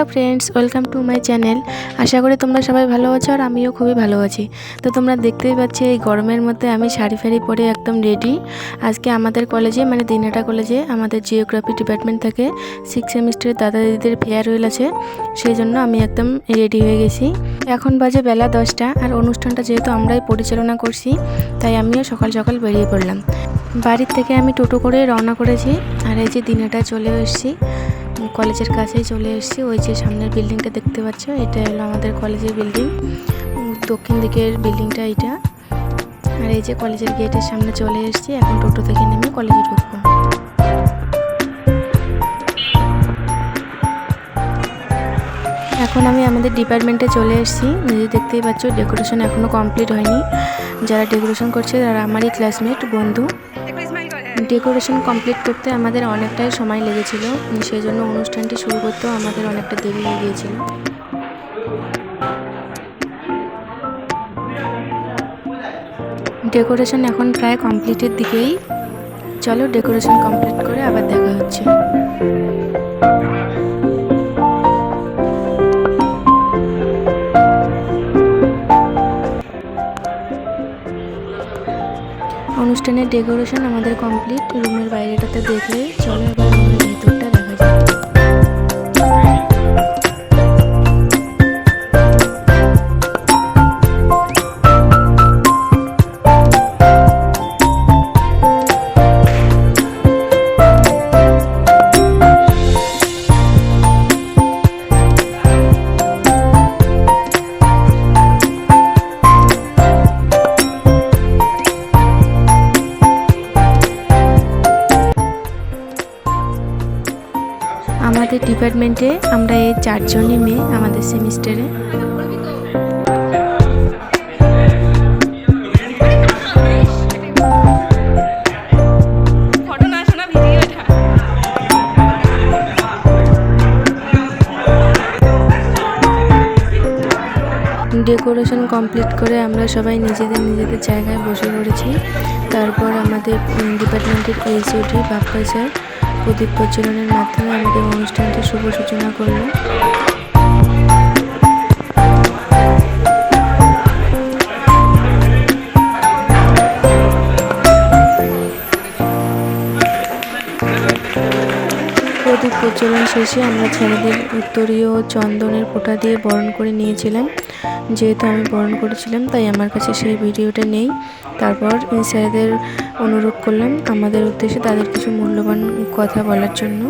Hello friends, welcome to my channel. আশা করি তোমরা সবাই ভালো আছো আর আমিও খুবই ভালো আছি। তো তোমরা দেখতেই পাচ্ছি, এই গরমের মধ্যে আমি শাড়ি ফাড়ি পরে একদম রেডি আজকে আমাদের কলেজে মানে দিনাটা কলেজে, আমাদের জিওগ্রাফি ডিপার্টমেন্ট থেকে সিক্স সেমিস্টারের দাদা দিদিদের ফেয়ারওয়েল আছে। সেই জন্য আমি একদম রেডি হয়ে গেছি। এখন বাজে বেলা দশটা আর অনুষ্ঠানটা যেহেতু আমরাই পরিচালনা করছি, তাই আমিও সকাল সকাল বেরিয়ে পড়লাম। বাড়ির থেকে আমি টোটো করে রওনা করেছি আর এই যে দিনেটা চলে এসেছি। কলেজের কাছেই চলে এসেছি। ওই যে সামনের বিল্ডিংটা দেখতে পাচ্ছ, এটা হলো আমাদের কলেজের বিল্ডিং। দক্ষিণ দিকের বিল্ডিংটা এটা। আর এই যে কলেজের গেটের সামনে চলে এসেছি, এখন টোটো থেকে নেমে কলেজে ঢুকবো। এখন আমি আমাদের ডিপার্টমেন্টে চলে এসেছি। নিজে দেখতেই পাচ্ছ, ডেকোরেশন এখনও কমপ্লিট হয়নি। যারা ডেকোরেশন করছে তারা আমারই ক্লাসমেট, বন্ধু। ডেকোরেশন কমপ্লিট করতে আমাদের অনেকটাই সময় লেগেছিল। সেই জন্য অনুষ্ঠানটি শুরু করতেও আমাদের অনেকটা দেরি হয়ে গিয়েছিল। ডেকোরেশন এখন প্রায় কমপ্লিটের দিকেই। চলো ডেকোরেশন কমপ্লিট করে আবার ডেকোরেশন আমাদের কমপ্লিট। রুমের বাইরেটাতে দেখলে চলো। ডিপার্টমেন্টে আমরা এই চারজনই মেয়ে আমাদের সেমিস্টারে। ডেকোরেশন কমপ্লিট করে আমরা সবাই নিজেদের নিজেদের জায়গায় বসে পড়েছি। তারপর আমাদের ডিপার্টমেন্টের এইচওডি বাপ্পা স্যার প্রদীপ প্রজ্বলনের মাধ্যমে আমাদের অনুষ্ঠানটি শুভ সূচনা করল। প্রজ্বলন শেষে আমরা ছেলেদের উত্তরীয় চন্দনের ফোঁটা দিয়ে বরণ করে নিয়েছিলাম। যেহেতু আমি বরণ করেছিলাম, তাই আমার কাছে সেই ভিডিওটা নেই। তারপর স্যারেদের অনুরোধ করলাম আমাদের উদ্দেশ্যে তাদের কিছু মূল্যবান কথা বলার জন্য।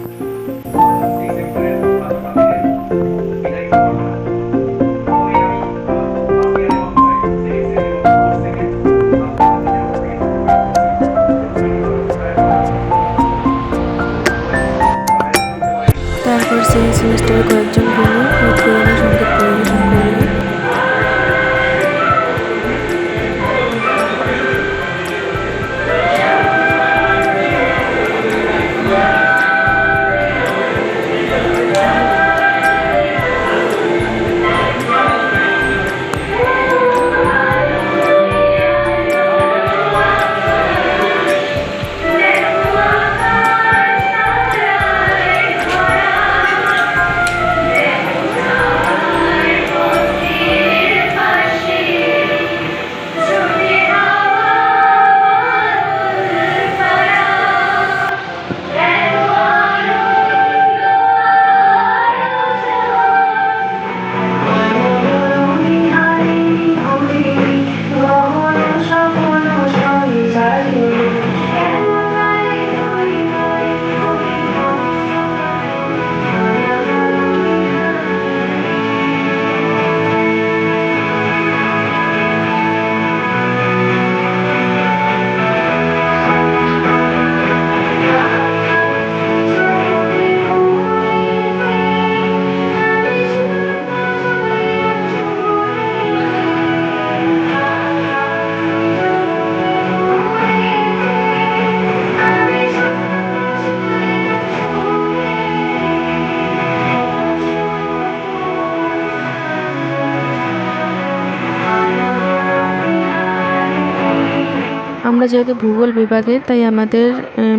আমরা যেহেতু ভূগোল বিভাগে, তাই আমাদের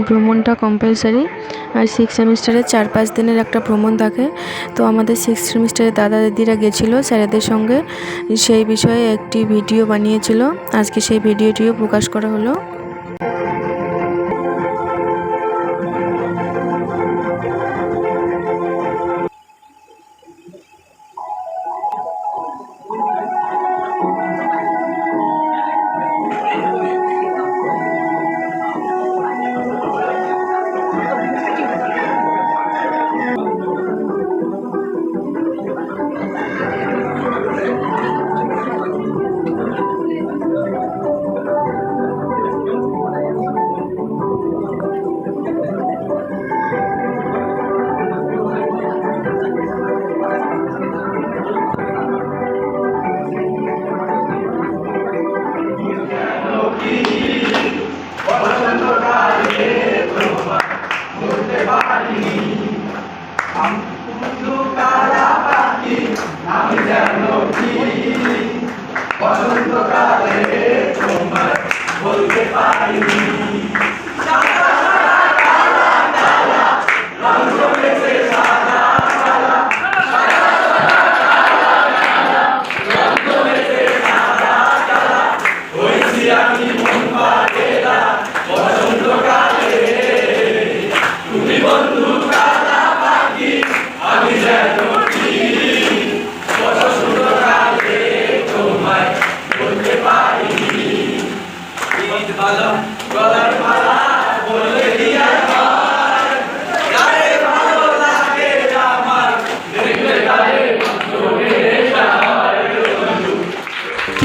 ভ্রমণটা কম্পালসারি আর সিক্স সেমিস্টারে চার পাঁচ দিনের একটা ভ্রমণ থাকে। তো আমাদের সিক্স সেমিস্টারে দাদা দিদিরা গেছিল স্যারেদের সঙ্গে। সেই বিষয়ে একটি ভিডিও বানিয়েছিল। আজকে সেই ভিডিওটিও প্রকাশ করা হলো। come.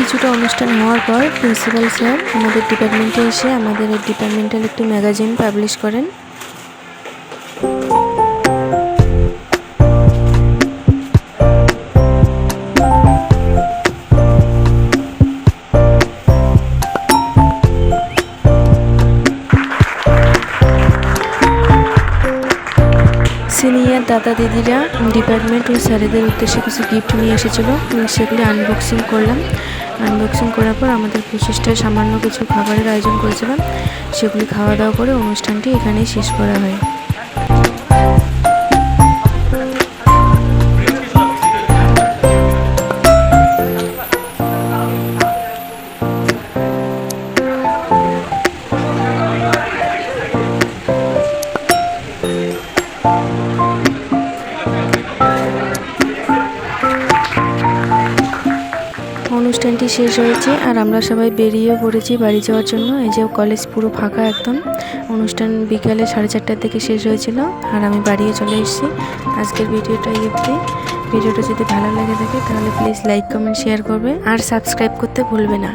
কিছুটা অনুষ্ঠান হওয়ার পর প্রিন্সিপাল স্যার আমাদের ডিপার্টমেন্টে এসে আমাদের ডিপার্টমেন্টাল একটি ম্যাগাজিন পাবলিশ করেন। সিনিয়র দাদা দিদিরা ডিপার্টমেন্ট ও স্যারেদের উদ্দেশ্যে কিছু গিফট নিয়ে এসেছিল, সেগুলি আনবক্সিং করলাম। আনবক্সিং করার পর আমাদের প্রচেষ্টায় সামান্য কিছু খাবারের আয়োজন করেছিলাম। সেগুলি খাওয়া দাওয়া করে অনুষ্ঠানটি এখানেই শেষ করা হয়। অনুষ্ঠানটি শেষ হয়েছে আর আমরা সবাই বেরিয়ে পড়েছি বাড়ি যাওয়ার জন্য। এই যে কলেজ পুরো ফাঁকা একদম। অনুষ্ঠান বিকালে সাড়ে চারটার দিকে শেষ হয়েছিল আর আমি বাড়িয়ে চলে এসেছি। আজকের ভিডিওটা এই ভিডিওটা যদি ভালো লাগে থাকে তাহলে প্লিজ লাইক কমেন্ট শেয়ার করবে। আর সাবস্ক্রাইব করতে ভুলবে না।